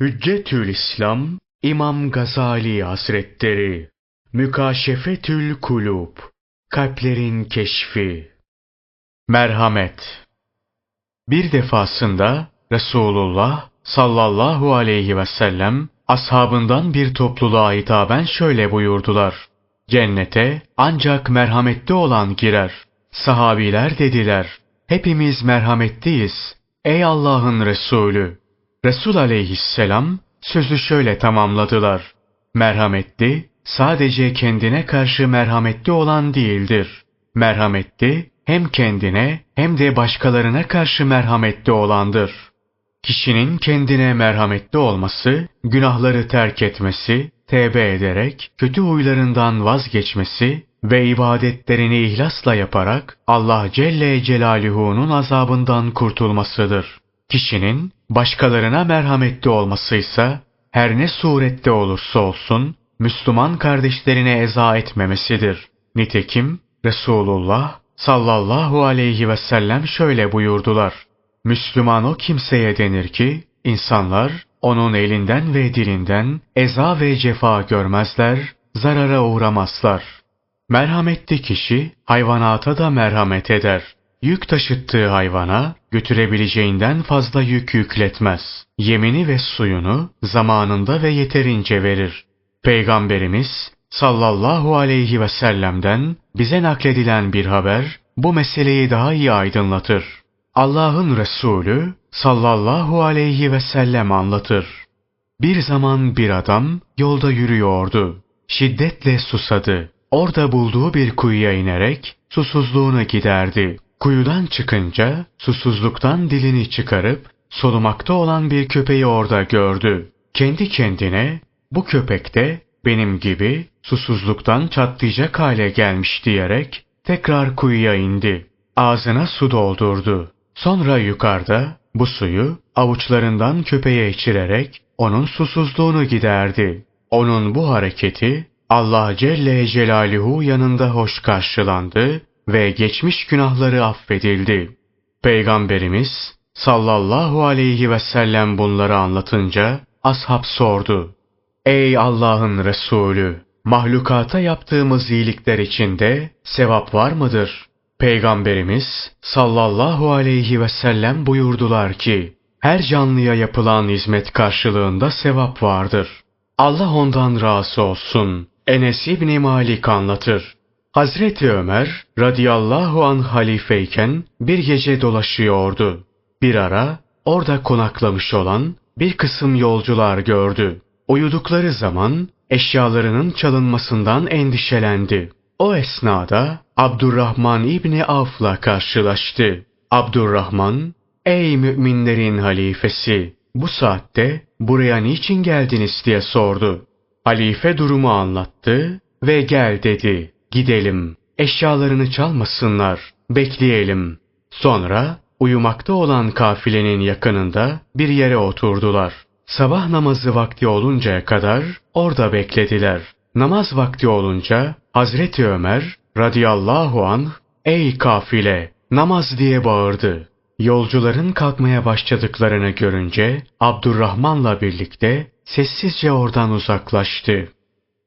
Hüccetül İslam İmam Gazali Hazretleri Mükaşefetül Kulub Kalplerin Keşfi Merhamet Bir defasında Resulullah sallallahu aleyhi ve sellem ashabından bir topluluğa hitaben şöyle buyurdular. Cennete ancak merhametli olan girer. Sahabiler dediler. Hepimiz merhametliyiz. Ey Allah'ın Resulü! Resul aleyhisselam sözü şöyle tamamladılar. Merhametli, sadece kendine karşı merhametli olan değildir. Merhametli, hem kendine hem de başkalarına karşı merhametli olandır. Kişinin kendine merhametli olması, günahları terk etmesi, tevbe ederek kötü huylarından vazgeçmesi ve ibadetlerini ihlasla yaparak Allah Celle Celaluhu'nun azabından kurtulmasıdır. Kişinin başkalarına merhametli olmasıysa her ne surette olursa olsun Müslüman kardeşlerine eza etmemesidir. Nitekim Resulullah sallallahu aleyhi ve sellem şöyle buyurdular. Müslüman o kimseye denir ki insanlar onun elinden ve dilinden eza ve cefa görmezler, zarara uğramazlar. Merhametli kişi hayvanata da merhamet eder. Yük taşıttığı hayvana götürebileceğinden fazla yük yükletmez. Yemini ve suyunu zamanında ve yeterince verir. Peygamberimiz sallallahu aleyhi ve sellem'den bize nakledilen bir haber bu meseleyi daha iyi aydınlatır. Allah'ın Resulü sallallahu aleyhi ve sellem anlatır. Bir zaman bir adam yolda yürüyordu. Şiddetle susadı. Orada bulduğu bir kuyuya inerek susuzluğunu giderdi. Kuyudan çıkınca susuzluktan dilini çıkarıp solumakta olan bir köpeği orada gördü. Kendi kendine bu köpek de benim gibi susuzluktan çatlayacak hale gelmiş diyerek tekrar kuyuya indi. Ağzına su doldurdu. Sonra yukarıda bu suyu avuçlarından köpeğe içirerek onun susuzluğunu giderdi. Onun bu hareketi Allah Celle Celaluhu yanında hoş karşılandı ve geçmiş günahları affedildi. Peygamberimiz sallallahu aleyhi ve sellem bunları anlatınca ashab sordu. Ey Allah'ın Resulü! Mahlukata yaptığımız iyilikler içinde sevap var mıdır? Peygamberimiz sallallahu aleyhi ve sellem buyurdular ki, her canlıya yapılan hizmet karşılığında sevap vardır. Allah ondan razı olsun. Enes İbni Malik anlatır. Hazreti Ömer radıyallahu an halifeyken bir gece dolaşıyordu. Bir ara orada konaklamış olan bir kısım yolcular gördü. Uyudukları zaman eşyalarının çalınmasından endişelendi. O esnada Abdurrahman İbni Avf'la karşılaştı. Abdurrahman, ''Ey müminlerin halifesi, bu saatte buraya niçin geldiniz?'' diye sordu. Halife durumu anlattı ve gel dedi. Gidelim. Eşyalarını çalmasınlar. Bekleyelim. Sonra uyumakta olan kafilenin yakınında bir yere oturdular. Sabah namazı vakti oluncaya kadar orada beklediler. Namaz vakti olunca Hazreti Ömer radıyallahu anh ''Ey kafile namaz!'' diye bağırdı. Yolcuların kalkmaya başladıklarını görünce Abdurrahman'la birlikte sessizce oradan uzaklaştı.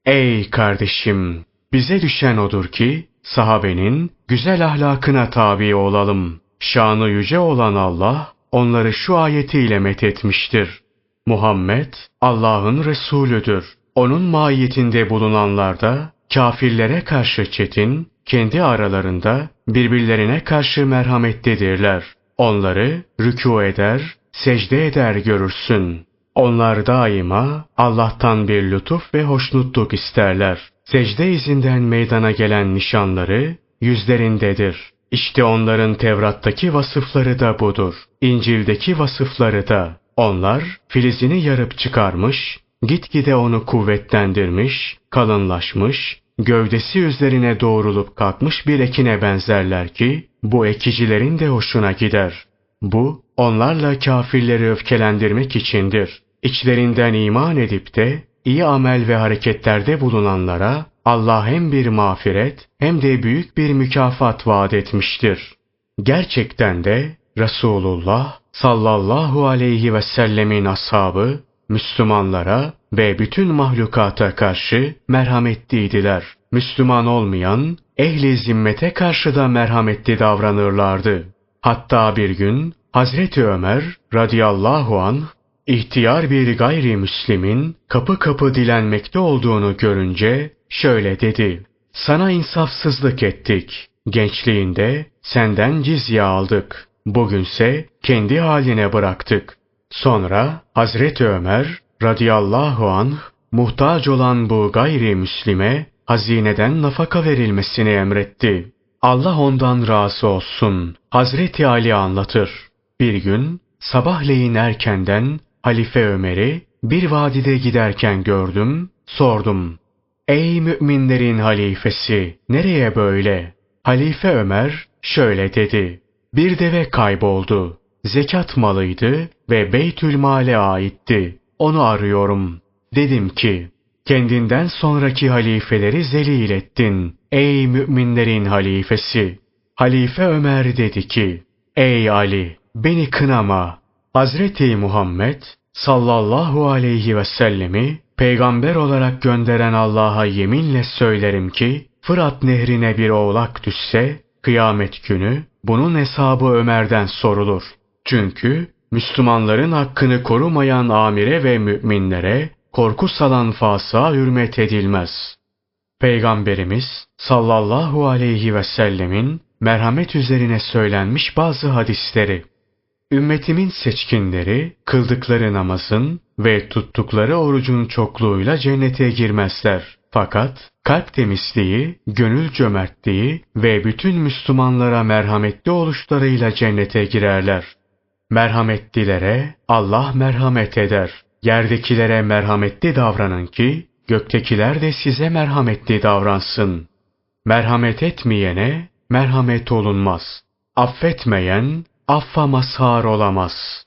Ey kardeşim! Bize düşen odur ki sahabenin güzel ahlakına tabi olalım. Şanı yüce olan Allah onları şu ayetiyle methetmiştir. Muhammed Allah'ın Resulüdür. Onun mahiyetinde bulunanlar da kafirlere karşı çetin, kendi aralarında birbirlerine karşı merhametlidirler. Onları rükû eder, secde eder görürsün. Onlar daima Allah'tan bir lütuf ve hoşnutluk isterler. Secde izinden meydana gelen nişanları yüzlerindedir. İşte onların Tevrat'taki vasıfları da budur. İncil'deki vasıfları da. Onlar filizini yarıp çıkarmış, gitgide onu kuvvetlendirmiş, kalınlaşmış, gövdesi üzerine doğrulup kalkmış bir ekine benzerler ki, bu ekicilerin de hoşuna gider. Bu, onlarla kafirleri öfkelendirmek içindir. İçlerinden iman edip de iyi amel ve hareketlerde bulunanlara Allah hem bir mağfiret hem de büyük bir mükafat vaat etmiştir. Gerçekten de Resulullah sallallahu aleyhi ve sellemin ashabı Müslümanlara ve bütün mahlukata karşı merhametliydiler. Müslüman olmayan, ehli zimmete karşı da merhametli davranırlardı. Hatta bir gün Hazreti Ömer radıyallahu an ihtiyar bir gayrimüslimin kapı kapı dilenmekte olduğunu görünce şöyle dedi. Sana insafsızlık ettik. Gençliğinde senden cizye aldık. Bugünse kendi haline bıraktık. Sonra Hazreti Ömer radıyallahu anh muhtaç olan bu gayrimüslime hazineden nafaka verilmesini emretti. Allah ondan razı olsun. Hazreti Ali anlatır. Bir gün sabahleyin erkenden Halife Ömer'i bir vadide giderken gördüm, sordum. Ey müminlerin halifesi, nereye böyle? Halife Ömer şöyle dedi. Bir deve kayboldu. Zekat malıydı ve Beytül Mal'e aitti. Onu arıyorum. Dedim ki, kendinden sonraki halifeleri zelil ettin. Ey müminlerin halifesi! Halife Ömer dedi ki, Ey Ali! Beni kınama! Hazreti Muhammed sallallahu aleyhi ve sellemi peygamber olarak gönderen Allah'a yeminle söylerim ki, Fırat nehrine bir oğlak düşse, kıyamet günü bunun hesabı Ömer'den sorulur. Çünkü Müslümanların hakkını korumayan amire ve müminlere korku salan fasığa hürmet edilmez. Peygamberimiz sallallahu aleyhi ve sellemin merhamet üzerine söylenmiş bazı hadisleri. Ümmetimin seçkinleri kıldıkları namazın ve tuttukları orucun çokluğuyla cennete girmezler. Fakat kalp temizliği, gönül cömertliği ve bütün Müslümanlara merhametli oluşlarıyla cennete girerler. Merhametlilere Allah merhamet eder. Yerdekilere merhametli davranın ki göktekiler de size merhametli davransın. Merhamet etmeyene merhamet olunmaz. Affetmeyen affa mazhar olamaz.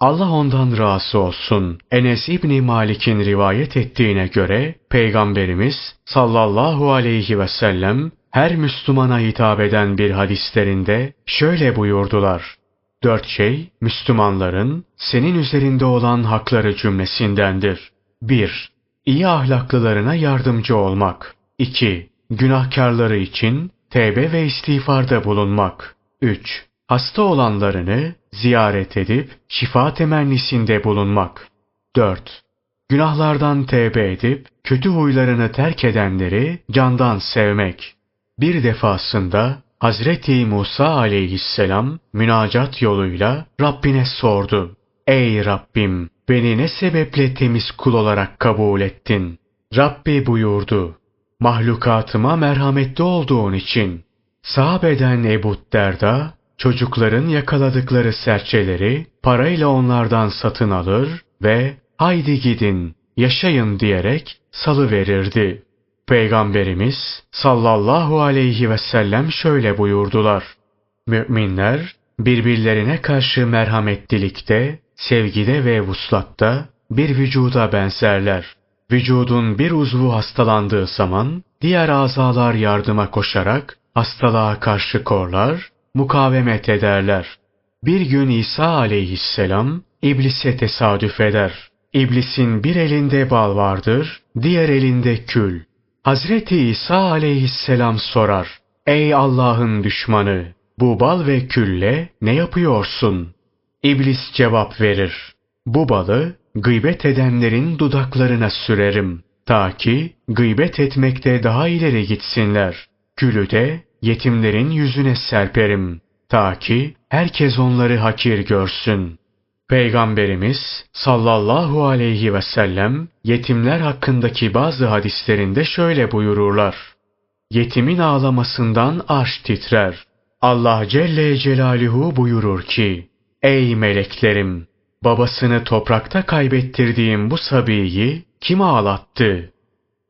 Allah ondan razı olsun. Enes İbni Malik'in rivayet ettiğine göre Peygamberimiz sallallahu aleyhi ve sellem her Müslümana hitap eden bir hadislerinde şöyle buyurdular. Dört şey Müslümanların senin üzerinde olan hakları cümlesindendir. 1. İyi ahlaklılarına yardımcı olmak. 2. Günahkarları için tevbe ve istiğfarda bulunmak. 3. Hasta olanlarını ziyaret edip şifa temennisinde bulunmak. 4. Günahlardan tevbe edip kötü huylarını terk edenleri candan sevmek. Bir defasında Hazreti Musa aleyhisselam münacat yoluyla Rabbine sordu. Ey Rabbim beni ne sebeple temiz kul olarak kabul ettin? Rabbi buyurdu. Mahlukatıma merhametli olduğun için. Sahabeden Ebu Derda çocukların yakaladıkları serçeleri parayla onlardan satın alır ve haydi gidin yaşayın diyerek salı verirdi. Peygamberimiz sallallahu aleyhi ve sellem şöyle buyurdular. Müminler birbirlerine karşı merhametlilikte, sevgide ve vuslatta bir vücuda benzerler. Vücudun bir uzvu hastalandığı zaman diğer azalar yardıma koşarak hastalığa karşı korlar, mukavemet ederler. Bir gün İsa aleyhisselam iblise tesadüf eder. İblisin bir elinde bal vardır, diğer elinde kül. Hazreti İsa aleyhisselam sorar. Ey Allah'ın düşmanı! Bu bal ve külle ne yapıyorsun? İblis cevap verir. Bu balı gıybet edenlerin dudaklarına sürerim. Ta ki gıybet etmekte daha ileri gitsinler. Külü de yetimlerin yüzüne serperim. Ta ki herkes onları hakir görsün. Peygamberimiz sallallahu aleyhi ve sellem yetimler hakkındaki bazı hadislerinde şöyle buyururlar. Yetimin ağlamasından arş titrer. Allah Celle Celaluhu buyurur ki, Ey meleklerim! Babasını toprakta kaybettirdiğim bu sabiyi kim ağlattı?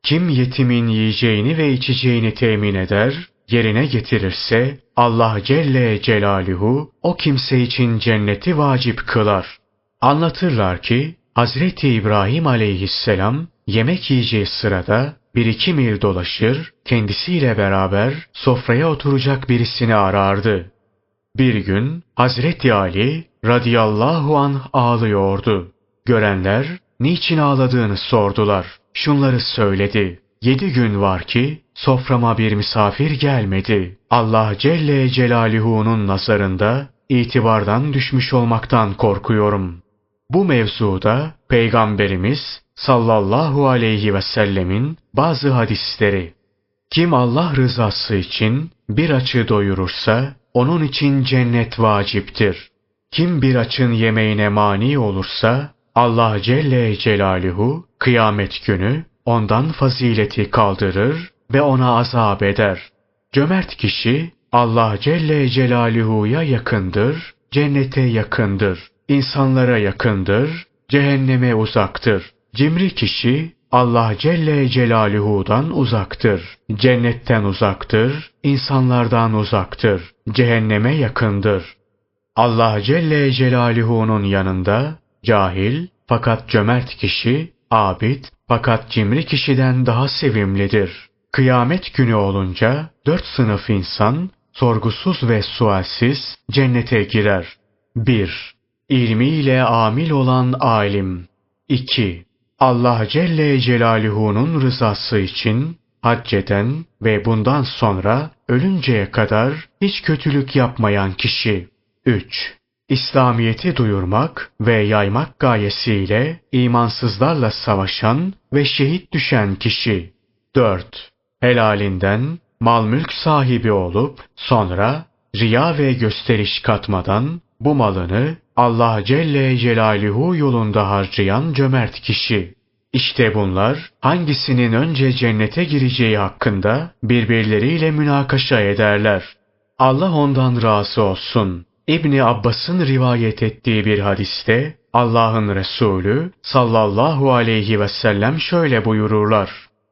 Kim yetimin yiyeceğini ve içeceğini temin eder, yerine getirirse Allah Celle Celaluhu o kimse için cenneti vacip kılar. Anlatırlar ki Hazreti İbrahim aleyhisselam yemek yiyeceği sırada bir iki mil dolaşır, kendisiyle beraber sofraya oturacak birisini arardı. Bir gün Hazreti Ali radıyallahu an ağlıyordu. Görenler niçin ağladığını sordular. Şunları söyledi. Yedi gün var ki soframa bir misafir gelmedi. Allah Celle Celaluhu'nun nazarında itibardan düşmüş olmaktan korkuyorum. Bu mevzuda Peygamberimiz sallallahu aleyhi ve sellemin bazı hadisleri. Kim Allah rızası için bir açı doyurursa onun için cennet vaciptir. Kim bir açın yemeğine mani olursa Allah Celle Celaluhu kıyamet günü ondan fazileti kaldırır ve ona azap eder. Cömert kişi Allah Celle Celaluhu'ya yakındır, cennete yakındır, insanlara yakındır, cehenneme uzaktır. Cimri kişi Allah Celle Celaluhu'dan uzaktır, cennetten uzaktır, insanlardan uzaktır, cehenneme yakındır. Allah Celle Celaluhu'nun yanında cahil fakat cömert kişi, abid fakat cimri kişiden daha sevimlidir. Kıyamet günü olunca dört sınıf insan sorgusuz ve sualsiz cennete girer. 1. İlmiyle amil olan alim. 2. Allah Celle Celaluhu'nun rızası için hac eden ve bundan sonra ölünceye kadar hiç kötülük yapmayan kişi. 3. İslamiyeti duyurmak ve yaymak gayesiyle imansızlarla savaşan ve şehit düşen kişi. 4. Helalinden mal mülk sahibi olup sonra riya ve gösteriş katmadan bu malını Allah Celle Celaluhu yolunda harcayan cömert kişi. İşte bunlar hangisinin önce cennete gireceği hakkında birbirleriyle münakaşa ederler. Allah ondan razı olsun. İbni Abbas'ın rivayet ettiği bir hadiste Allah'ın Resulü sallallahu aleyhi ve sellem şöyle buyururlar.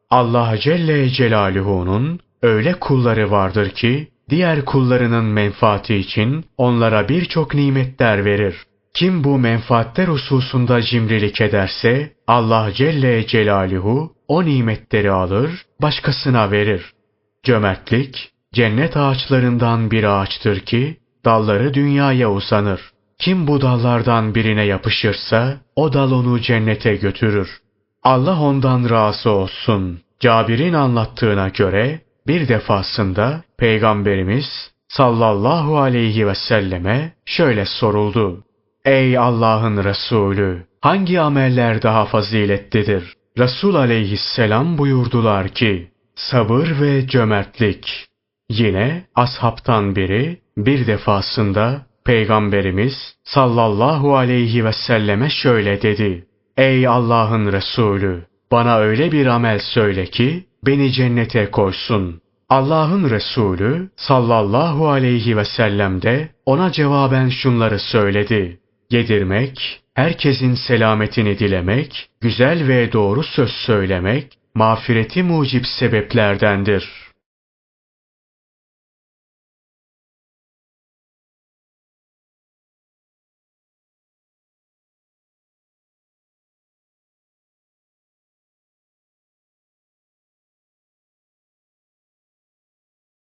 Allah Celle Celaluhu'nun öyle kulları vardır ki diğer kullarının menfaati için onlara birçok nimetler verir. Kim bu menfaatler hususunda cimrilik ederse Allah Celle Celaluhu o nimetleri alır, başkasına verir. Cömertlik cennet ağaçlarından bir ağaçtır ki dalları dünyaya uzanır. Kim bu dallardan birine yapışırsa o dal onu cennete götürür. Allah ondan razı olsun. Cabir'in anlattığına göre bir defasında Peygamberimiz sallallahu aleyhi ve selleme şöyle soruldu. Ey Allah'ın Resulü! Hangi ameller daha faziletlidir? Resul aleyhisselam buyurdular ki, sabır ve cömertlik. Yine ashabtan biri bir defasında Peygamberimiz sallallahu aleyhi ve selleme şöyle dedi. Ey Allah'ın Resulü! Bana öyle bir amel söyle ki beni cennete koysun. Allah'ın Resulü sallallahu aleyhi ve sellem de ona cevaben şunları söyledi. Yedirmek, herkesin selametini dilemek, güzel ve doğru söz söylemek, mağfireti mucip sebeplerdendir.''